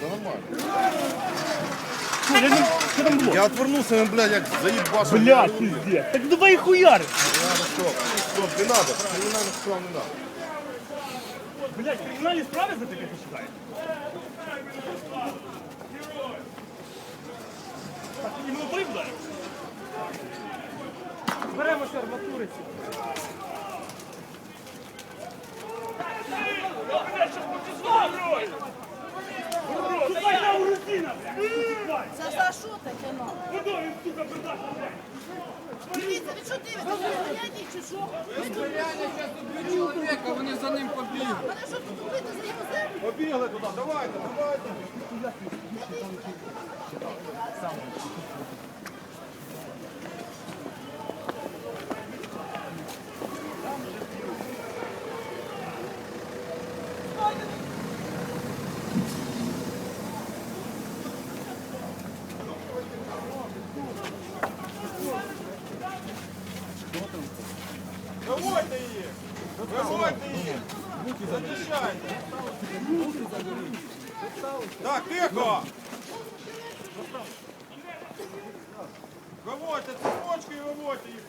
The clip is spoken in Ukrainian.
Це нормально. Я не- Що там було? Я він, блядь. Блядь, пиздец. Так давай хуяри. Не надо, стоп. Стоп, не надо. Кримінальних справ не надо. Блядь, кримінальні справи за таке почитають? Так, і внутри вдарив? Беремося арматуриці. Давай Це за що таке нам? Бардак? Дивіться, ви що дивитеся? Ви чи що? Чоловіка, вони за ним побігли. Мене що тут убити за його землю? Побігли туди, давайте, давайте. Виводьте її! Виводьте її! Зачищайте! Так, тихо! Виводьте цепочки і виводьте їх.